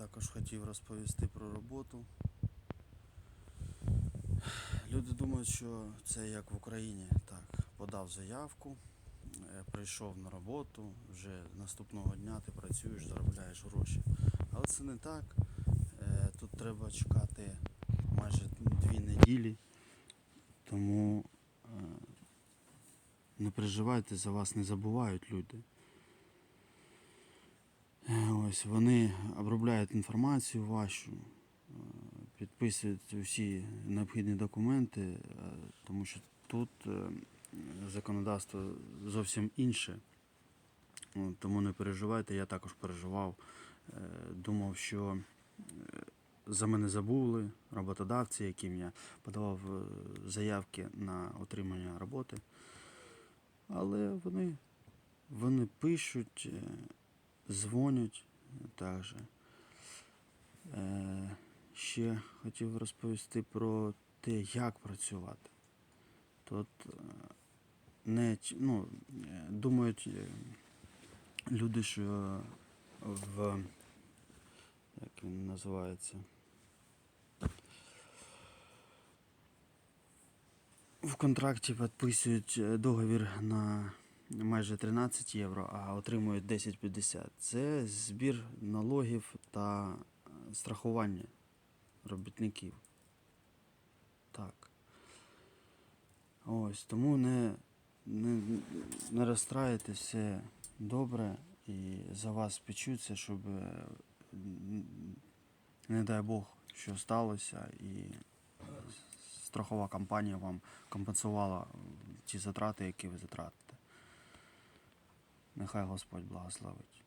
також хотів розповісти про роботу. Люди думають, що це як в Україні. Так, подав заявку, е, прийшов на роботу, вже наступного дня ти працюєш, заробляєш гроші. Але це не так. Е, Тут треба чекати майже дві неділі. Тому е, не переживайте, за вас не забувають люди. Ось вони обробляють інформацію вашу, е, підписують усі необхідні документи, е, тому що тут е, законодавство зовсім інше. Тому не переживайте, я також переживав. Думав, що за мене забули роботодавці, яким я подавав заявки на отримання роботи. Але вони, вони пишуть, дзвонять також. Е, Ще хотів розповісти про те, як працювати. Тут е, не, ну, е, думають е, люди, що в як він називається? В контракті підписують договір на майже 13 євро, а отримують 10,50. Це збір налогів та е, страхування робітників. Так. Ось, тому не, не, не розстраюйте, все добре і за вас печуться, щоб е, не дай Бог, що сталося, і страхова компанія вам компенсувала ті затрати, які ви затратите. Нехай Господь благословить.